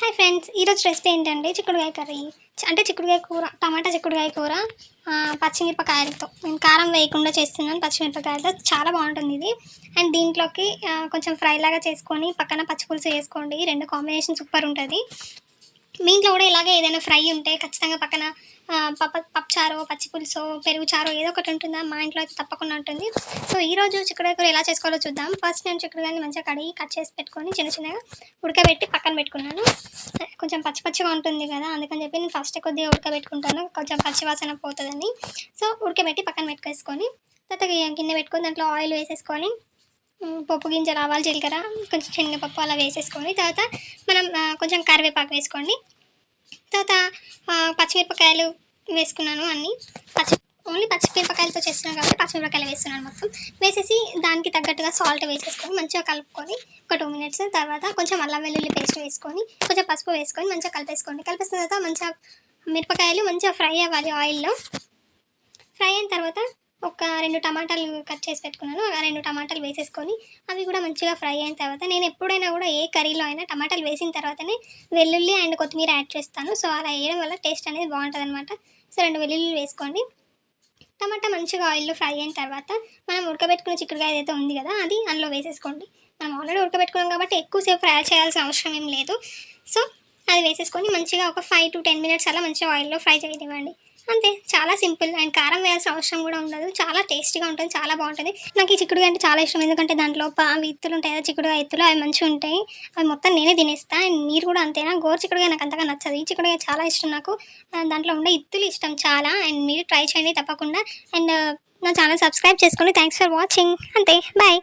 Hi friends ఈరోజు recipe ఏంటంటే చిక్కుడుకాయ కర్రీ. అంటే చిక్కుడుకాయ కూర టమాటా చిక్కుడుకాయ కూర పచ్చిమిరపకాయలతో. నేను కారం వేయకుండా చేస్తున్నాను పచ్చిమిరపకాయలతో. చాలా బాగుంటుంది ఇది. అండ్ దీంట్లోకి కొంచెం ఫ్రై లాగా చేసుకొని పక్కన పచ్చిపులుసు వేసుకోండి. రెండు కాంబినేషన్ సూపర్ ఉంటుంది. మీ ఇంట్లో కూడా ఇలాగే ఏదైనా ఫ్రై ఉంటే ఖచ్చితంగా పక్కన పప్ప పప్పుచారో పచ్చిపులుసు పెరుగుచారో ఏదో ఒకటి ఉంటుందా? మా ఇంట్లో అయితే తప్పకుండా ఉంటుంది. సో ఈరోజు రోజు చిక్కుడుకాయ కూర ఎలా చేసుకోవాలో చూద్దాం. ఫస్ట్ నేను చిక్కుడుకాయని మంచిగా కడిగి కట్ చేసి పెట్టుకొని చిన్న చిన్నగా ఉడకబెట్టి పక్కన పెట్టుకున్నాను. కొంచెం పచ్చి పచ్చిగా ఉంటుంది కదా అందుకని చెప్పి నేను ఫస్ట్ కొద్దిగా ఉడకబెట్టుకుంటాను. కొంచెం పచ్చి వాసన పోతుందని. సో ఉడకబెట్టి పక్కన పెట్టుకేసుకొని తర్వాత గి- గిన్నె పెట్టుకొని దాంట్లో ఆయిల్ వేసేసుకొని పప్పు గింజలు ఆవాలు జీలకర్ర కొంచెం శనగపప్పు అలా వేసేసుకొని తర్వాత మనం కొంచెం కరివేపాకు వేసుకోండి. తర్వాత పచ్చిమిరపకాయలు వేసుకున్నాను అన్నీ. పచ్చి ఓన్లీ పచ్చిమిరపకాయలతో చేస్తున్నాను కాబట్టి పచ్చిమిరపకాయలు వేస్తున్నాను మొత్తం. వేసేసి దానికి తగ్గట్టుగా సాల్ట్ వేసేసుకొని మంచిగా కలుపుకొని ఒక టూ మినిట్స్ తర్వాత కొంచెం అల్లం వెల్లుల్లి పేస్ట్ వేసుకొని కొంచెం పసుపు వేసుకొని మంచిగా కలిపేసుకోండి. కలిపేసిన తర్వాత మంచిగా మిరపకాయలు మంచిగా ఫ్రై అవ్వాలి ఆయిల్లో. ఫ్రై అయిన తర్వాత ఒక రెండు టమాటాలు కట్ చేసి పెట్టుకున్నాను. ఆ రెండు టమాటాలు వేసేసుకొని అవి కూడా మంచిగా ఫ్రై అయిన తర్వాత నేను ఎప్పుడైనా కూడా ఏ కర్రీలో అయినా టమాటాలు వేసిన తర్వాతనే వెల్లుల్లి అండ్ కొత్తిమీర యాడ్ చేస్తాను. సో అలా వేయడం వల్ల టేస్ట్ అనేది బాగుంటుంది అనమాట సో రెండు వెల్లుల్లి వేసుకోండి టమాటా మంచిగా ఆయిల్లో ఫ్రై అయిన తర్వాత మనం ఉడకబెట్టుకున్న చిక్కుడుకాయ ఏదైతే ఉంది కదా అది అందులో వేసేసుకోండి. మనం ఆల్రెడీ ఉడకబెట్టుకున్నాం కాబట్టి ఎక్కువసేపు ఫ్రై చేయాల్సిన అవసరం ఏం లేదు. సో అది వేసేసుకొని మంచిగా ఒక ఫైవ్ టు టెన్ మినిట్స్ అలా మంచిగా ఆయిల్లో ఫ్రై చేయనివ్వండి. అంతే చాలా సింపుల్. అండ్ కారం వేయాల్సిన అవసరం కూడా ఉండదు. చాలా టేస్టీగా ఉంటుంది చాలా బాగుంటుంది. నాకు ఈ చిక్కుడుగా అంటే చాలా ఇష్టం. ఎందుకంటే దాంట్లో ప- అవి ఇత్తులు ఉంటాయి కదా చిక్కుడుగా ఇత్తులు అవి మంచిగా ఉంటాయి. అవి మొత్తం నేనే తినేస్తా. అండ్ మీరు కూడా అంతేనా? గోరు చిక్కుడుగా నాకు అంతగా నచ్చదు. ఈ చిక్కుడుగా చాలా ఇష్టం నాకు. దాంట్లో ఉండే ఇత్తులు ఇష్టం చాలా. అండ్ మీరు ట్రై చేయండి తప్పకుండా. అండ్ నా ఛానల్ సబ్స్క్రైబ్ చేసుకోండి. థ్యాంక్స్ ఫర్ వాచింగ్ అంతే బాయ్